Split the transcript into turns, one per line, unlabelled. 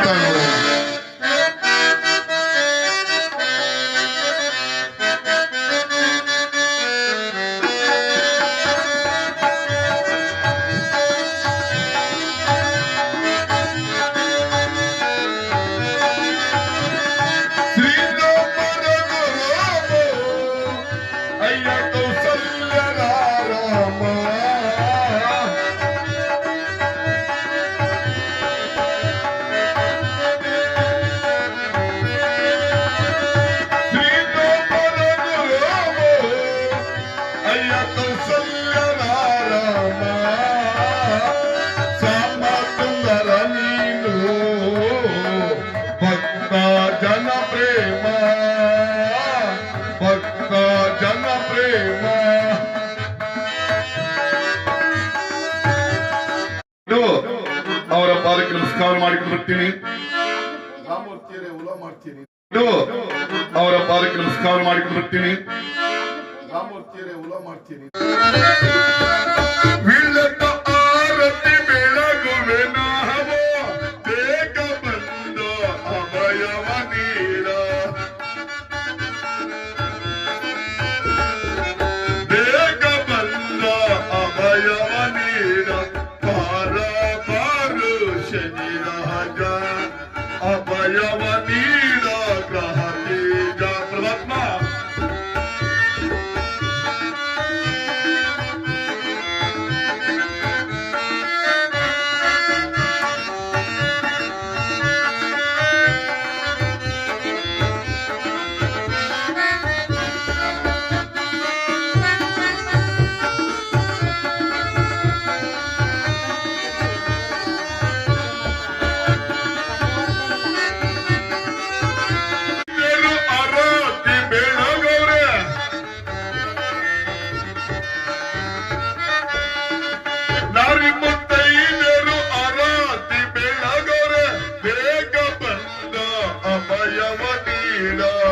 Amém. ಅವರ ಪಾದಕ್ಕೆ ನಮಸ್ಕಾರ ಮಾಡಿಕೊಂಡು ಬರ್ತೀನಿ. ಅವರ ಪಾದಕ್ಕೆ ನಮಸ್ಕಾರ ಮಾಡಿಕೊಂಡು ಬರ್ತೀನಿ.
ಮಾಡ್ತೀನಿ.
love me. Brahma.